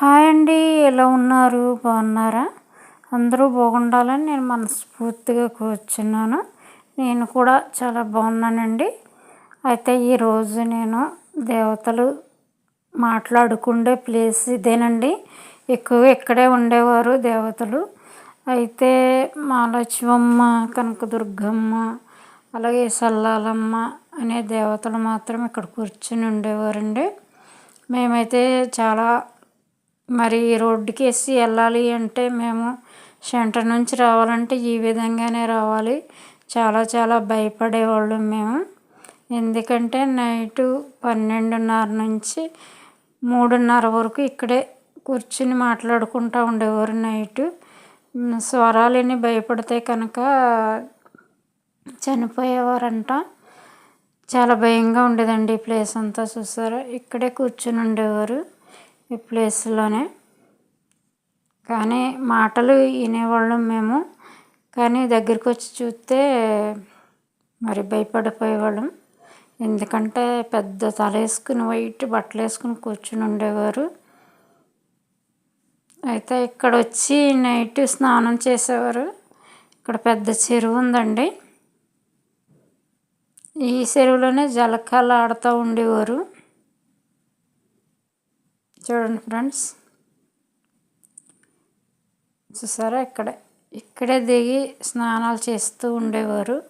Hi అండి ఎలా ఉన్నారు? బాగున్నారా? అందరూ బాగుండాలని నేను మనస్ఫూర్తిగా కూర్చున్నాను. నేను కూడా చాలా బాగున్నానండి. అయితే ఈరోజు నేను దేవతలు మాట్లాడుకుండే ప్లేస్ ఇదేనండి. ఎక్కువగా ఇక్కడే ఉండేవారు దేవతలు. అయితే మహాలక్ష్మమ్మ కనకదుర్గమ్మ అలాగే సల్లాలమ్మ అనే దేవతలు మాత్రం ఇక్కడ కూర్చుని ఉండేవారండి. మేమైతే చాలా మరి రోడ్డుకి వేసి వెళ్ళాలి అంటే మేము సెంటర్ నుంచి రావాలంటే ఈ విధంగానే రావాలి. చాలా చాలా భయపడేవాళ్ళం మేము. ఎందుకంటే నైటు పన్నెండున్నర నుంచి మూడున్నర వరకు ఇక్కడే కూర్చుని మాట్లాడుకుంటూ ఉండేవారు నైటు. స్వరాలని భయపడితే కనుక చనిపోయేవారంట. చాలా భయంగా ఉండేదండి ఈ ప్లేస్ అంతా చూసారా? ఇక్కడే కూర్చుని ఉండేవారు. ఈ ప్లేస్లోనే కానీ మాటలు వినేవాళ్ళం మేము. కానీ దగ్గరికి వచ్చి చూస్తే మరి భయపడిపోయేవాళ్ళం. ఎందుకంటే పెద్ద తల వేసుకుని వైట్ బట్టలు వేసుకుని కూర్చుని ఉండేవారు. అయితే ఇక్కడ వచ్చి నైట్ స్నానం చేసేవారు. ఇక్కడ పెద్ద చెరువు ఉందండి. ఈ చెరువులోనే జలకాలు ఆడుతూ ఉండేవారు. చూడండి ఫ్రెండ్స్. చూసారా? ఇక్కడే ఇక్కడే దిగి స్నానాలు చేస్తూ ఉండేవారు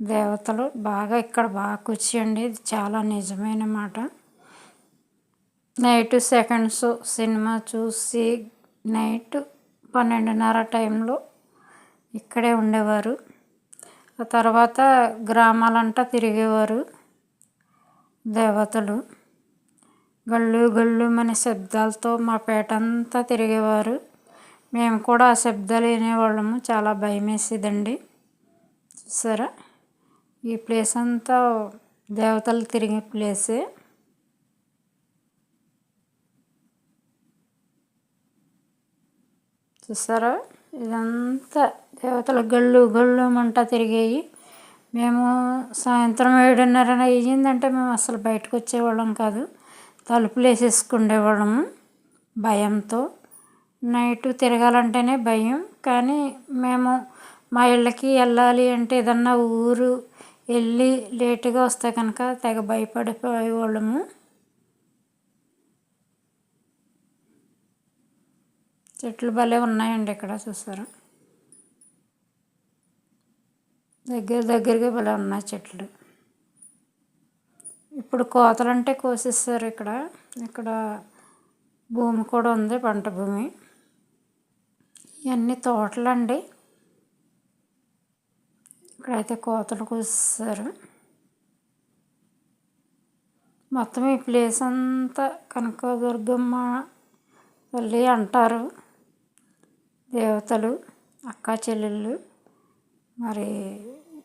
దేవతలు. బాగా ఇక్కడ బాగా కూర్చోండి. ఇది చాలా నిజమైన మాట. నైట్ సెకండ్స్ సినిమా చూసి నైట్ పన్నెండున్నర టైంలో ఇక్కడే ఉండేవారు. ఆ తర్వాత గ్రామాలంతా తిరిగేవారు దేవతలు. గళ్ళు గళ్ళు అనే శబ్దాలతో మా పేట అంతా తిరిగేవారు. మేము కూడా ఆ శబ్దాలు వినేవాళ్ళము. చాలా భయం వేసేదండి చూసారా? ఈ ప్లేస్ అంతా దేవతలు తిరిగే ప్లేసే. చూసారా? ఇదంతా దేవతల గళ్ళు గళ్ళు మంట తిరిగాయి. మేము సాయంత్రం ఏడున్నర అయ్యిందంటే మేము అసలు బయటకు వచ్చేవాళ్ళం కాదు. తలుపులు వేసేసుకుండేవాళ్ళము భయంతో. నైట్ తిరగాలంటేనే భయం కానీ మేము మా ఇళ్ళకి వెళ్ళాలి అంటే ఏదన్నా ఊరు వెళ్ళి లేటుగా వస్తే కనుక తెగ భయపడిపోయేవాళ్ళము. చెట్లు భలే ఉన్నాయండి ఇక్కడ చూసారు? దగ్గర దగ్గరగా భలే ఉన్నాయి చెట్లు. ఇప్పుడు కోతలంటే కోసేస్తారు ఇక్కడ. ఇక్కడ భూమి కూడా ఉంది పంట భూమి. ఇవన్నీ తోటలండి. ఇక్కడైతే కోతలు కోసేస్తారు. మొత్తం ఈ ప్లేస్ అంతా కనకదుర్గమ్మ తల్లి అంటారు. దేవతలు అక్క చెల్లెళ్ళు మరి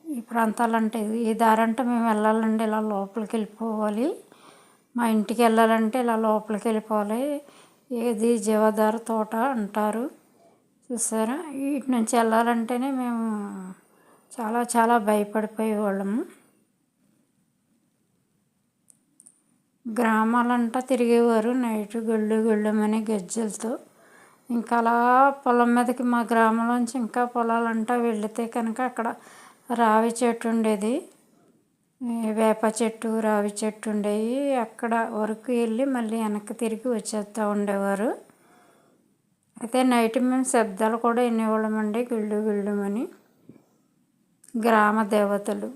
ఈ ప్రాంతాలంటే ఈ దారి అంటే మేము వెళ్ళాలంటే ఇలా లోపలికి వెళ్ళిపోవాలి. మా ఇంటికి వెళ్ళాలంటే ఇలా లోపలికి వెళ్ళిపోవాలి. ఏది జీవదార తోట అంటారు చూసారా? వీటి నుంచి వెళ్ళాలంటేనే మేము చాలా చాలా భయపడిపోయేవాళ్ళము గ్రామాలంటా తిరిగేవారు నైట్ గళ్ళు గళ్ళమని గజ్జలతో. ఇంకా అలా పొలం మీదకి మా గ్రామంలోంచి ఇంకా పొలాలంటా వెళితే కనుక అక్కడ రావి చెట్టు ఉండేది. వేప చెట్టు రావి చెట్టు ఉండేవి అక్కడ వరకు వెళ్ళి మళ్ళీ వెనక్కి తిరిగి వచ్చేస్తూ ఉండేవారు. అయితే నైట్ మేము శబ్దాలు కూడా వినేవాళ్ళమండి గిళ్ళు గిళ్ళుమని. గ్రామ దేవతలు.